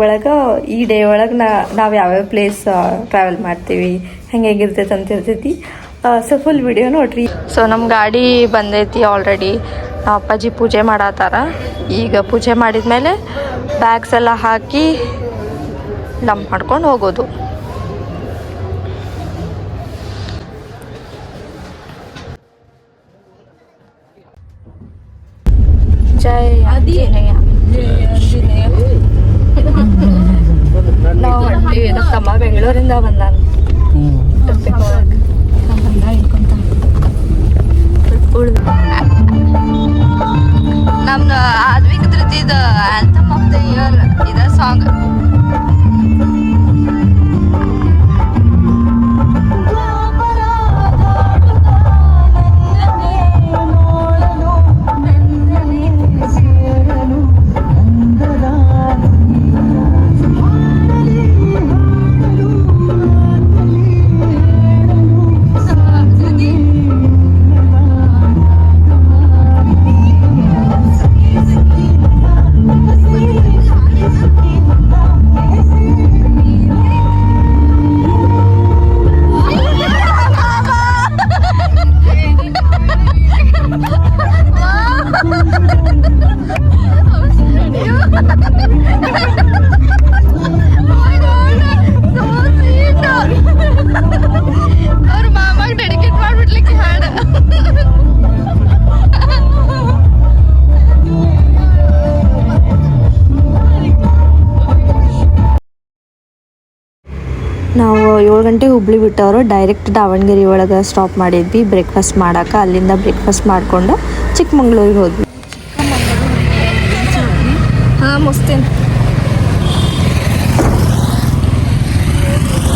ಒಳಗೆ ಈ ಡೇ ಒಳಗೆ ನಾ ನಾವು ಯಾವ್ಯಾವ ಪ್ಲೇಸ್ ಟ್ರಾವೆಲ್ ಮಾಡ್ತೀವಿ ಹೆಂಗೆ ಹೆಂಗಿರ್ತೈತಿ ಅಂತ ಇರ್ತೈತಿ. ಸೊ ಫುಲ್ ವಿಡಿಯೋ ನೋಡ್ರಿ. ಸೊ ನಮ್ಮ ಗಾಡಿ ಬಂದೈತಿ ಆಲ್ರೆಡಿ ಅಪ್ಪಾಜಿ ಪೂಜೆ ಮಾಡತ್ತಾರ ಈಗ ಪೂಜೆ ಮಾಡಿದ್ಮೇಲೆ ಬ್ಯಾಗ್ಸ್ ಎಲ್ಲ ಹಾಕಿ ಡಂಪ್ ಮಾಡ್ಕೊಂಡು ಹೋಗೋದು. ಜೈ ಆಂಜನೇಯ ನಾವು ಹೊಂಟೀವಿ ನಮ್ಮ ತಮ್ಮ ಬೆಂಗಳೂರಿಂದ ಬಂದಾನ ಬಂದ ಇಟ್ಕೊಂತ ನಮ್ದು ಆದ್ವಿಕ ಧೃತಿದ ಆಂಥಮ್ ಆಫ್ ದ ಇಯರ್ ಇದ ಸಾಂಗ್ ಹುಬ್ಳಿ ಬಿಟ್ಟವರು ಡೈರೆಕ್ಟ್ ದಾವಣಗೆರೆ ಒಳಗೆ ಸ್ಟಾಪ್ ಮಾಡಿದ್ವಿ. ಬ್ರೇಕ್ಫಾಸ್ಟ್ ಮಾಡಕ್ಕೆ ಅಲ್ಲಿಂದ ಬ್ರೇಕ್ಫಾಸ್ಟ್ ಮಾಡಿಕೊಂಡು ಚಿಕ್ಕಮಂಗ್ಳೂರಿಗೆ ಹೋದ್ವಿ. ಹಾಂ, ಮುಸ್ತೇನೆ.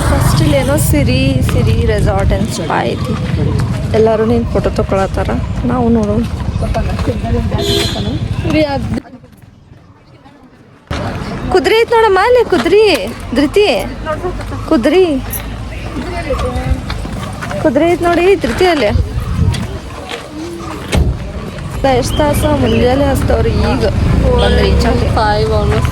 ಫಸ್ಟ್ ಇಲ್ಲೇನೋ ಸಿರಿ ಸಿರಿ ರೆಸಾರ್ಟ್ ಅಂತ ಸ್ಪಾ ಐತಿ. ಎಲ್ಲರೂ ನೀನು ಫೋಟೋ ತೊಗೊಳತ್ತಾರ ನಾವು ನೋಡೋಣ. ಕುದುರೆ ಐತಿ ನೋಡಮ್ಮ, ಅಲ್ಲಿ ಕುದ್ರಿ, ಧೃತಿ. ಕುದ್ರಿ. ಕುದುರೆ ಐತಿ ನೋಡಿ ಧೃತಿ ಅಲ್ಲಿ ಎಷ್ಟು ತಾಸ ಮುಂಜಾನೆ ಹಚ್ತವ್ರಿ ಈಗ. ಬಂದು reach five half.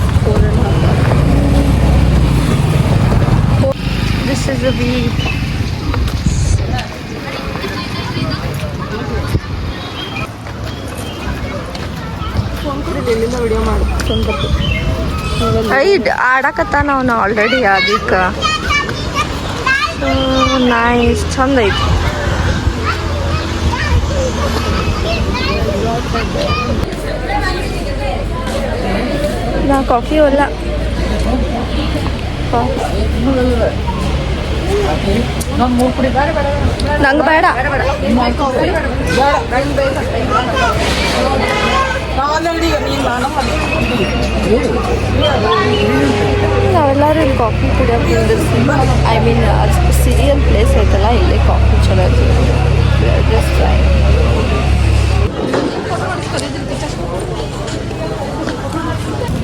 This is a view. ಎಲ್ಲಿಂದ ವಿಡಿಯೋ ಮಾಡು. ಐಡ್ ಆಡಕತ್ತಾನ ಅವನು ಆಲ್ರೆಡಿ ಅದಕ್ಕೆ ನೈಸ್ ಚಂದ ಐತಿ ನಾ ಕಾಫಿ ಒಲ್ಲ ನಂಗೆ ಬೇಡ ನಾವೆಲ್ಲರೂ ಇಲ್ಲಿ ಕಾಫಿ ಕುಡಿಯೋಕೆ ನಿಂದಿರ್ಸಿ ಐ ಮೀನ್ ಸಿರಿಯಲ್ ಪ್ಲೇಸ್ ಐತಲ್ಲ ಇಲ್ಲೇ ಕಾಫಿ ಚಲೋ ಜಸ್ಟ್ ಟ್ರೈ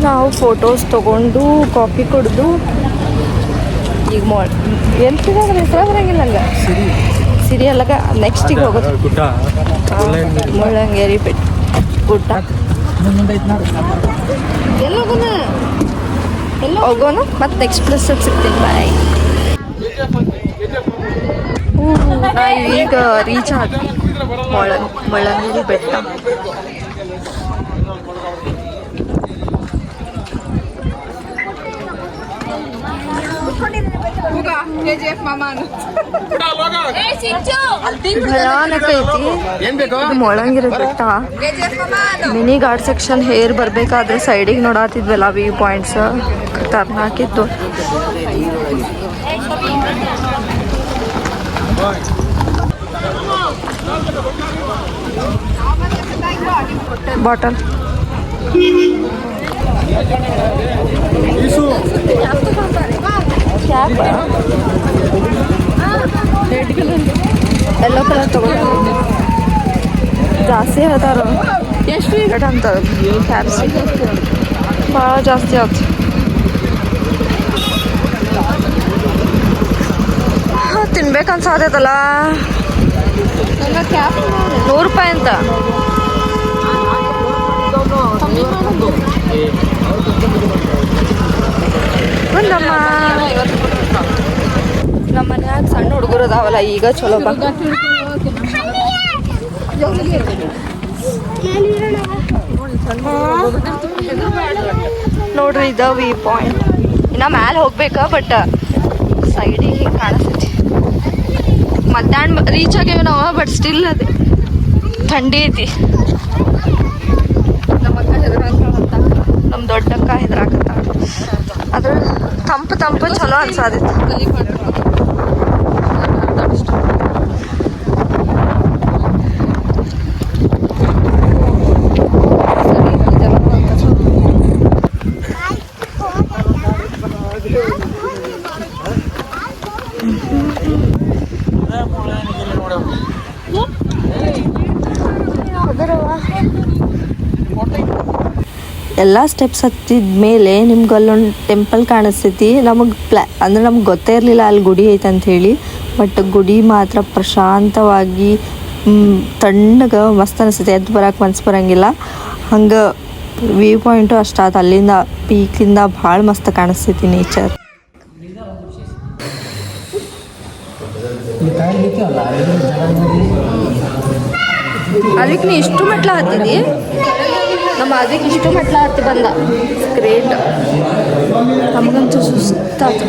ನಾವು ಫೋಟೋಸ್ ತಗೊಂಡು ಕಾಫಿ ಕುಡಿದು ಈಗ ಮೋ ಏನು ಸಿಗೋದ್ರೆ ಹೆಸರು ಬರಂಗಿಲ್ಲ ನಂಗೆ. ಸಿರಿ. ಅಲ್ಲಗ ನೆಕ್ಸ್ಟಿಗೆ ಹೋಗೋದು. ಮುಳ್ಳಂಗೇರಿ ಬೆಟ್ಟ. ಗುಡ್ಡ. ಎಲ್ಲಿ ಹೋಗೋಣ ಹೋಗೋಣ. ಮತ್ತೆ ನೆಕ್ಸ್ಟ್ ಪ್ಲೇಸ್ ಸಿಗ್ತೀನಿ. ಬಾಯ್ ಈಗ ರೀಚ್ ಆದ್ವಿ ಮೊಳ ಮುಳ್ಳಂಗಿರಿ ಬೆಟ್ಟ. ಮೊಳಂಗಿರಿ ಬೆಟ್ಟ. ಮಿನಿ ಗಾರ್ಡ್ ಸೆಕ್ಷನ್ ಹೇರ್ ಬರ್ಬೇಕಾದ್ರೆ ಸೈಡಿಗೆ ನೋಡಾತಿದ್ವಲ್ಲ ವ್ಯೂ ಪಾಯಿಂಟ್ಸ್ ಖತರ್ನಾಕ್ ಇತ್ತು ಬಾಟಲ್ ಕ್ಯಾಪ್ ಎಲ್ಲೋ ಕಲರ್ ತಗೊಂಡು ಜಾಸ್ತಿ ಹೇಳ್ತಾರ ಎಷ್ಟು ರೇಟ್ ಅಂತ ಕ್ಯಾಪ್ಸಿ ಭಾಳ ಜಾಸ್ತಿ ಆಯ್ತು ತಿನ್ಬೇಕು ಕ್ಯಾಪ್ ನೂರು ರೂಪಾಯಿ ಅಂತ. ಬಂದಮ್ಮ. ನಮ್ಮ ಮನ್ಯಾಗ ಸಣ್ಣ ಹುಡುಗರು ಅದಾವಲ್ಲ, ಈಗ ಚಲೋ ಬಾ. ನೋಡ್ರಿ ಇದ ವಿ ಪಾಯಿಂಟ್ ಇನ್ನ ಮ್ಯಾಲೆ ಹೋಗ್ಬೇಕ ಬಟ್ ಸೈಡಿಗೆ ಹಿಂಗೆ ಕಾಣಿಸ್ತೈತಿ ಮಧ್ಯಾಹ್ನ ರೀಚ್ ಆಗ್ಯಾವ ನಾವು ಬಟ್ ಸ್ಟಿಲ್ ಅದೇ. ಥಂಡಿ ಐತಿ. ನಮ್ಮ ಅಕ್ಕ. ನಮ್ಮ ದೊಡ್ಡಕ್ಕ ಹೆದ್ರಾಕತ್ತ ಅದ್ರ ತಂಪು ತಂಪು ಚಲೋ ಅನ್ಸಾದಿತ್ತು. ಎಲ್ಲ ಸ್ಟೆಪ್ಸ್ ಹತ್ತಿದ ಮೇಲೆ ನಿಮ್ಗೆ ಅಲ್ಲೊಂದು ಟೆಂಪಲ್ ಕಾಣಿಸ್ತೈತಿ. ನಮಗೆ ಪ್ಲಾ ಅಂದ್ರೆ ನಮ್ಗೆ ಗೊತ್ತೇ ಇರಲಿಲ್ಲ ಅಲ್ಲಿ ಗುಡಿ ಐತೆ ಅಂತ ಹೇಳಿ. ಬಟ್ ಗುಡಿ ಮಾತ್ರ ಪ್ರಶಾಂತವಾಗಿ ತಣ್ಣಗೆ ಮಸ್ತ್ ಅನಿಸ್ತೈತಿ. ಎದ್ದು ಬರಕ್ಕೆ ಮನ್ಸು ಬರಂಗಿಲ್ಲ. ಹಂಗೆ ವ್ಯೂ ಪಾಯಿಂಟು ಅಷ್ಟಾದ ಅಲ್ಲಿಂದ ಪೀಕಿಂದ ಭಾಳ ಮಸ್ತ್ ಕಾಣಿಸ್ತೈತಿ ನೇಚರ್ ಅದಕ್ಕೆ ನೀ ಇಷ್ಟು ಮೆಟ್ಲ ಹತ್ತಿದಿ? ನಮ್ಮ ಅದಕ್ಕೆ ಇಷ್ಟು ಮೆಟ್ಲ ಹತ್ತಿ ಬಂದ. ಗ್ರೇಟ್ ನಮಗಂತೂ ಸುಸ್ತಾತು.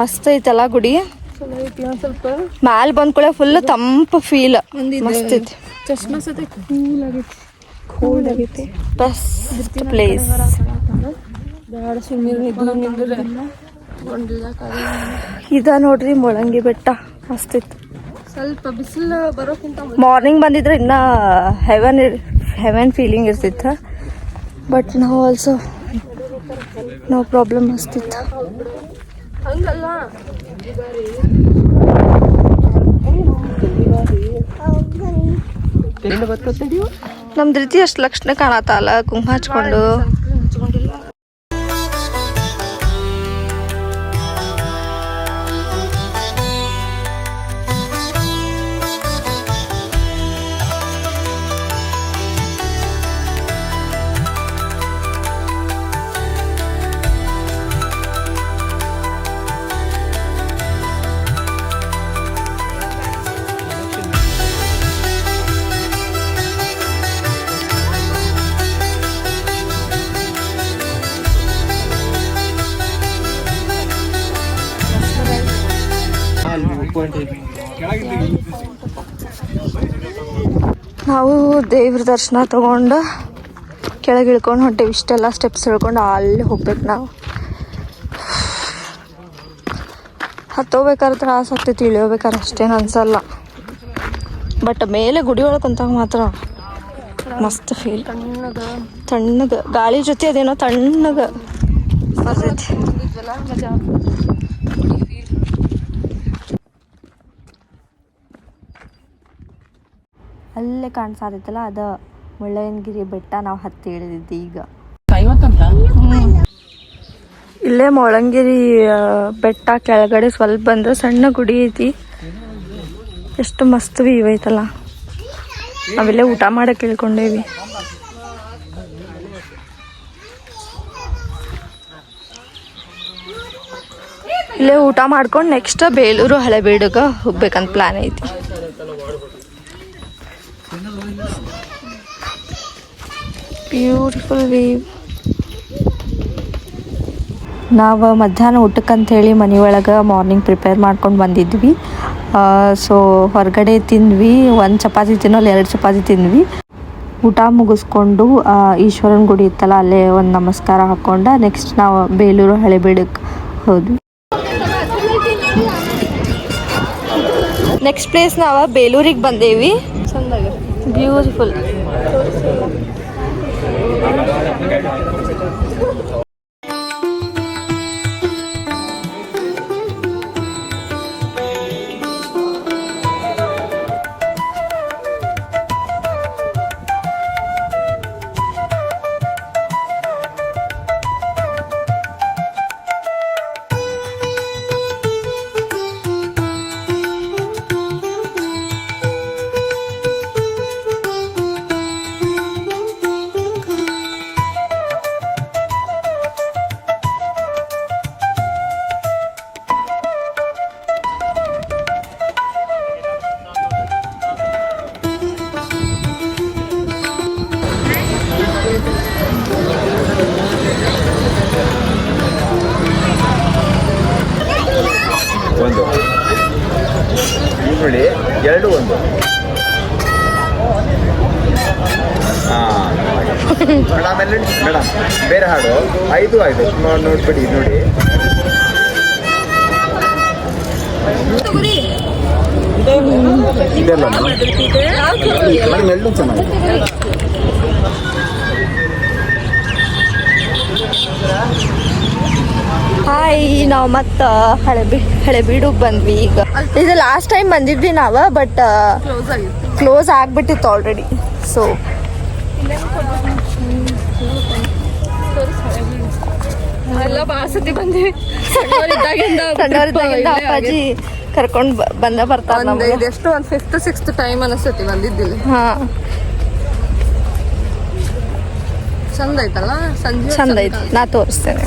ಮಸ್ತ್ ಐತಲ್ಲ ಗುಡಿ? ಸ್ವಲ್ಪ ಮ್ಯಾಲ್ ಬಂದ್ಕೊಳ್ಳೆ ಫುಲ್ ತಂಪು ಫೀಲ್. ಮಸ್ತ್ ಐತಿ. ಚಶ್ಮಾ ಸತೆ ಕೂಲ್ ಆಗೈತಿ. ಕೂಲ್ ಆಗೈತಿ ಬೆಸ್ಟ್ ಪ್ಲೇಸ್. ಇದ ನೋಡ್ರಿ ಮೊಳಂಗಿ ಬೆಟ್ಟ. ಮಸ್ತ್ ಇತ್ತು ಸ್ವಲ್ಪ ಬಿಸಿಲು ಬರೋಕ್ಕಿಂತ ಮಾರ್ನಿಂಗ್ ಬಂದಿದ್ರೆ ಇನ್ನ ಹೆವೆನ್ ಹೆವೆನ್ ಫೀಲಿಂಗ್ ಇರ್ತಿತ್ತು ಬಟ್ ನಾವು ಆಲ್ಸೋ ನೋ ಪ್ರಾಬ್ಲಮ್ ಅಸ್ತಿತ್ತು ಹಂಗಲ್ಲ. ನಮ್ದು ರೀತಿ ಅಷ್ಟು ಲಕ್ಷಣ ಕಾಣತ್ತಲ್ಲ ಕುಂಕುಮ ಹಚ್ಕೊಂಡು. ನಾವು ದೇವ್ರ ದರ್ಶನ ತಗೊಂಡು ಕೆಳಗೆ ಇಳ್ಕೊಂಡು ಹೊಂಟೇವಿ. ಇಷ್ಟೆಲ್ಲ ಸ್ಟೆಪ್ಸ್ ಇಳ್ಕೊಂಡು ಅಲ್ಲಿ ಹೋಗ್ಬೇಕು ನಾವು. ಹತ್ತೋಗ್ಬೇಕಾದ್ರೆ ತ್ರಾಸ ಆಗ್ತೈತಿ, ಇಳಿಯೋಬೇಕಾದ್ರೆ ಅಷ್ಟೇನು ಅನ್ಸಲ್ಲ. ಬಟ್ ಮೇಲೆ ಗುಡಿ ಒಳಗೆ ಮಾತ್ರ ಮಸ್ತ್ ಫೀಲ್ ತಣ್ಣಗ ತಣ್ಣಗೆ ಗಾಳಿ ಜೊತೆ ಅದೇನೋ ತಣ್ಣಗೆ. ಬರ್ತೈತಿ ಅಲ್ಲೇ ಕಾಣಿಸಾತೈತಲ್ಲ ಅದ ಮುಳ್ಳಯ್ಯನಗಿರಿ ಬೆಟ್ಟ ನಾವು ಹತ್ತಿ ಇಳಿದಿದ್ದೆ ಈಗ. ಇಲ್ಲೇ ಮೊಳಂಗಿರಿ ಬೆಟ್ಟ ಕೆಳಗಡೆ ಸ್ವಲ್ಪ ಬಂದ್ರೆ ಸಣ್ಣ ಗುಡಿ ಐತಿ. ಎಷ್ಟು ಮಸ್ತ್ ವ್ಯೂ ಐತಲ್ಲ. ನಾವಿಲ್ಲೇ ಊಟ ಮಾಡಕ್ಕೆ ಇಳ್ಕೊಂಡೇವಿ. ಇಲ್ಲೇ ಊಟ ಮಾಡ್ಕೊಂಡು ನೆಕ್ಸ್ಟ್ ಬೇಲೂರು ಹಳೆಬೀಡುಗ ಹೋಗ್ಬೇಕಂತ ಪ್ಲಾನ್ ಐತಿ. ಬ್ಯೂಟಿಫುಲ್ ವ್ಯೂ ನಾವು ಮಧ್ಯಾಹ್ನ ಊಟಕ್ಕಂಥೇಳಿ ಮನೆಯೊಳಗೆ ಮಾರ್ನಿಂಗ್ ಪ್ರಿಪೇರ್ ಮಾಡ್ಕೊಂಡು ಬಂದಿದ್ವಿ. ಸೊ ಹೊರಗಡೆ ತಿಂದ್ವಿ. ಒಂದು ಚಪಾತಿ ತಿನ್ನೋಲ್ಲ ಎರಡು ಚಪಾತಿ ತಿಂದ್ವಿ. ಊಟ ಮುಗಿಸ್ಕೊಂಡು ಈಶ್ವರನ ಗುಡಿ ಇತ್ತಲ್ಲ, ಅಲ್ಲೇ ಒಂದು ನಮಸ್ಕಾರ ಹಾಕ್ಕೊಂಡು ನೆಕ್ಸ್ಟ್ ನಾವು ಬೇಲೂರು ಹಳೆಬೀಡಕ್ಕೆ ಹೋದ್ವಿ. ನೆಕ್ಸ್ಟ್ ಪ್ಲೇಸ್ ನಾವು ಬೇಲೂರಿಗೆ ಬಂದೇವಿ. beautiful. ಎರಡು ಒಂದು. ಮೇಡಮ್ ಬೇರೆ ಹಾಡು. ಐದು ಆಯ್ತು ನೋಡ್ಬಿಡಿ ನೋಡಿ. ಇದೆಲ್ಲ ಮೇಡಮ್? ಎಲ್ಲೂ ಚೆನ್ನಾಗಿದೆ. ಹಾಯ್ ನಾವು ಮತ್ತೆ ಹಳೆಬಿ ಹಳೆಬೀಡುಗೆ ಬಂದ್ವಿ ಈಗ. ಇದು ಲಾಸ್ಟ್ ಟೈಮ್ ಬಂದಿದ್ವಿ ನಾವು ಬಟ್ ಕ್ಲೋಸ್ ಆಗ್ಬಿಟ್ಟಿತ್ತು ಆಲ್ರೆಡಿ ಸೊ ಅಪ್ಪಾಜಿ ಕರ್ಕೊಂಡು ಬಂದ ಬರ್ತಾರೆ ಇದು ಎಷ್ಟು ಒಂದು ಫಿಫ್ತ್ ಸಿಕ್ಸ್ತ್ ಟೈಮ್ ಅನಿಸ್ತತಿ ಬಂದಿದ್ದಿಲ್ಲ ಹಾಂ. ಚಂದ ಐತಲ್ಲ ಸಂಜೆ ಚಂದ ಐತಿ ನಾ ತೋರಿಸ್ತೇನೆ.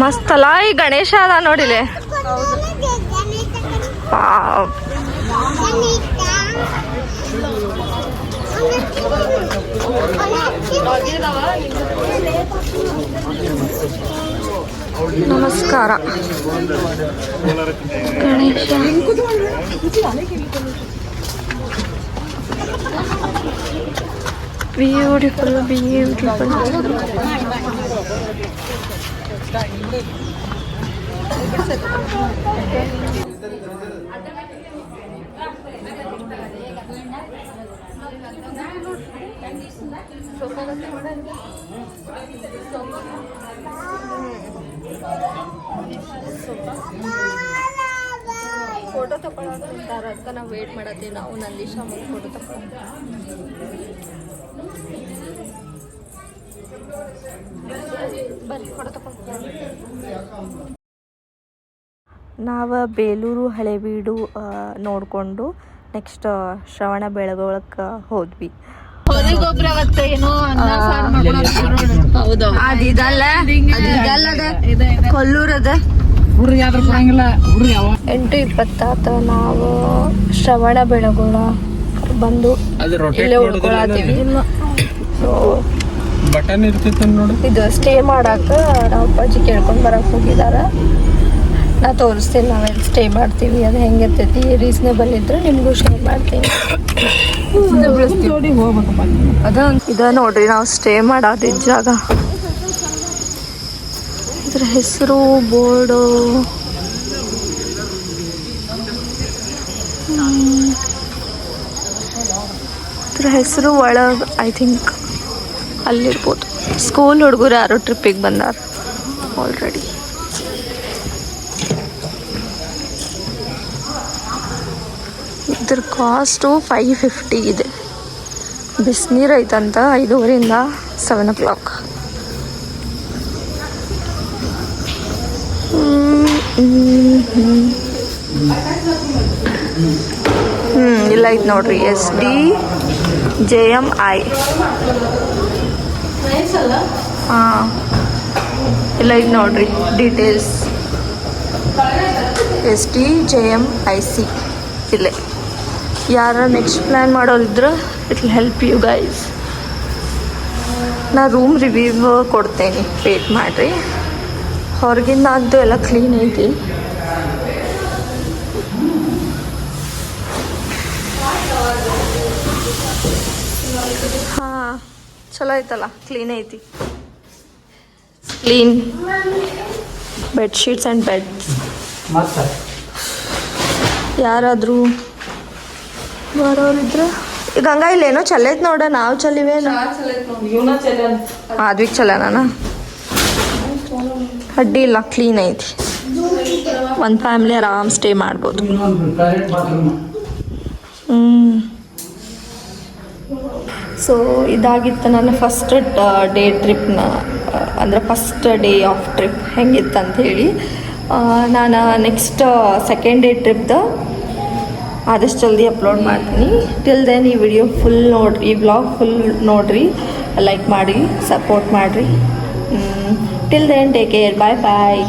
ಮಸ್ತ್ ಅಲ್ಲ ಈ ಗಣೇಶ ಅದ ನೋಡಿಲೆ. ನಮಸ್ಕಾರ. ಗಣೇಶ. ಬ್ಯೂಟಿಫುಲ್ ಬ್ಯೂಟಿಫುಲ್ ಫೋಟೋ ತಗೊಳಕಂತಾರ ಅದಕ್ಕೆ ನಾವು ವೇಟ್ ಮಾಡತ್ತೀವಿ ನಾವು ನಂದೀಶ ಮುಂದೆ ಫೋಟೋ ತಗೊಳ ಬರ್ರಿ ಫೋಟೋ ತಗೊಳ ನಾವು ಬೇಲೂರು ಹಳೆಬೀಡು ಬೀಡು ನೋಡಿಕೊಂಡು ನೆಕ್ಸ್ಟ್ ಶ್ರವಣ ಬೆಳಗೊಳಕ್ಕೆ ಹೋದ್ವಿ. ಕೊಲ್ಲೂರದ. ಎಂಟು ಇಪ್ಪತ್ತಾತ ನಾವು ಶ್ರವಣ ಬೆಳಗೊಳ ಬಂದು ಇಲ್ಲೇ ಉಳ್ಕೊಳತ್ತೀವಿ. ಸೊ ಬಟನ್ ಇರ್ತಿತ್ತು ನೋಡು. ಇದು ಸ್ಟೇ ಮಾಡಾಕ ನಾವು ಅಪ್ಪಾಜಿ ಕೇಳ್ಕೊಂಡು ಬರಕ್ಕೆ ಹೋಗಿದಾರ. ನಾ ತೋರಿಸ್ತೀನಿ ನಾವೆಲ್ಲಿ ಸ್ಟೇ ಮಾಡ್ತೀವಿ, ಅದು ಹೆಂಗಿರ್ತೈತಿ ರೀಸನೇಬಲ್ ಇದ್ರೆ ನಿಮಗೂ ಶೇರ್ ಮಾಡ್ತೀನಿ. ಅದ ಇದ ನೋಡ್ರಿ, ನಾವು ಸ್ಟೇ ಮಾಡೋದಿದ್ದ ಜಾಗ. ಇದ್ರ ಹೆಸರು, ಬೋರ್ಡು. ಇದ್ರ ಹೆಸರು ಒಳಗೆ ಐ ಥಿಂಕ್ ಅಲ್ಲಿರ್ಬೋದು. ಸ್ಕೂಲ್ ಹುಡುಗರು ಯಾರೋ ಟ್ರಿಪ್ಪಿಗೆ ಬಂದಾರ. ಆಲ್ರೆಡಿ ಇದ್ರ ಕಾಸ್ಟು ಫೈವ್ ಫಿಫ್ಟಿ ಇದೆ. ಬಿಸಿನೀರು ಐತಂತ ಐದೂವರೆಯಿಂದ ಸೆವೆನ್ ಓ ಕ್ಲಾಕ್ ಹ್ಞೂ ಇಲ್ಲ ಐತೆ ನೋಡ್ರಿ. S D J M I. ಹಾಂ. ಇಲ್ಲ ಈಗ ನೋಡ್ರಿ details S T J M I C ಇಲ್ಲೇ. ಯಾರ next plan ಮಾಡೋರಿದ್ರೆ it will help you guys ನಾ ರೂಮ್ ರಿವ್ಯೂ ಕೊಡ್ತೇನೆ ವೇಟ್ ಮಾಡಿರಿ. ಹೊರಗಿಂದ ಅಂತೂ ಎಲ್ಲ ಕ್ಲೀನ್ ಐತಿ ಹಾಂ ಚಲೋ ಐತಲ್ಲ ಕ್ಲೀನ್ ಐತಿ. ಕ್ಲೀನ್ ಬೆಡ್ಶೀಟ್ಸ್ ಆ್ಯಂಡ್ ಬೆಡ್ಸ್ ಯಾರಾದರೂ? ಬರೋರಿದ್ರೆ? ಹಂಗ ಗಂಗಾ ಇಲ್ಲೇನೋ ಚಲೈತ್ ನೋಡ ನಾವು ಚಲಿವೇ ಆದ್ವಿಕ್ ಚಲನ ಅಡ್ಡಿ ಇಲ್ಲ ಕ್ಲೀನ್ ಐತಿ. ಒಂದು ಫ್ಯಾಮಿಲಿ ಆರಾಮ್ ಸ್ಟೇ ಮಾಡ್ಬೋದು. ಹ್ಞೂ ಸೊ ಇದಾಗಿತ್ತು ನನ್ನ ಫಸ್ಟ್ ಡೇ ಟ್ರಿಪ್ನ ಅಂದರೆ ಫಸ್ಟ್ ಡೇ ಆಫ್ ಟ್ರಿಪ್ ಹೆಂಗಿತ್ತು ಅಂತ ಹೇಳಿ. ನಾನು ನೆಕ್ಸ್ಟ್ ಸೆಕೆಂಡ್ ಡೇ ಟ್ರಿಪ್ದು ಆದಷ್ಟು ಜಲ್ದಿ ಅಪ್ಲೋಡ್ ಮಾಡ್ತೀನಿ. ಟಿಲ್ ದೆನ್ ಈ ವಿಡಿಯೋ ಫುಲ್ ನೋಡ್ರಿ, ಈ ಬ್ಲಾಗ್ ಫುಲ್ ನೋಡ್ರಿ ಲೈಕ್ ಮಾಡಿ ಸಪೋರ್ಟ್ ಮಾಡಿರಿ. Till then take care bye bye